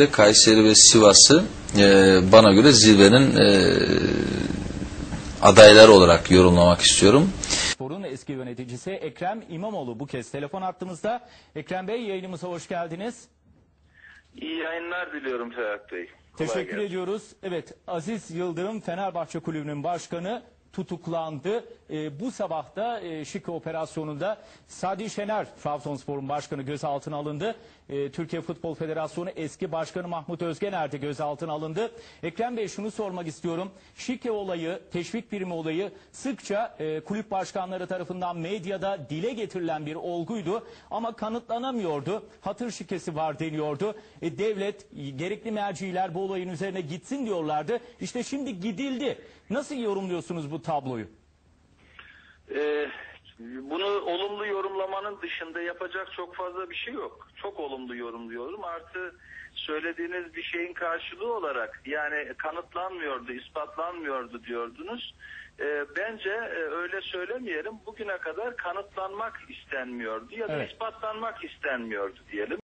de Kayseri ve Sivas'ı e, bana göre zirvenin e, adayları olarak yorumlamak istiyorum. Spor'un eski yöneticisi Ekrem İmamoğlu bu kez telefon attığımızda. Ekrem Bey yayınımıza hoş geldiniz. İyi yayınlar diliyorum Ferhat Bey. Kolay Teşekkür gelsin. ediyoruz. Evet Aziz Yıldırım Fenerbahçe Kulübü'nün başkanı tutuklandı. Ee, bu sabah da e, Şike operasyonunda Sadi Şener Trabzonspor'un başkanı gözaltına alındı. Ee, Türkiye Futbol Federasyonu eski başkanı Mahmut Özgener de gözaltına alındı. Ekrem Bey şunu sormak istiyorum. Şike olayı, teşvik birimi olayı sıkça e, kulüp başkanları tarafından medyada dile getirilen bir olguydu. Ama kanıtlanamıyordu. Hatır şikesi var deniyordu. E, devlet, gerekli merciler bu olayın üzerine gitsin diyorlardı. İşte şimdi gidildi. Nasıl yorumluyorsunuz bu tabloyu? Ee, bunu olumlu yorumlamanın dışında yapacak çok fazla bir şey yok. Çok olumlu yorumluyorum. Artı söylediğiniz bir şeyin karşılığı olarak yani kanıtlanmıyordu, ispatlanmıyordu diyordunuz. Ee, bence e, öyle söylemeyelim. Bugüne kadar kanıtlanmak istenmiyordu ya da Evet. ispatlanmak istenmiyordu diyelim.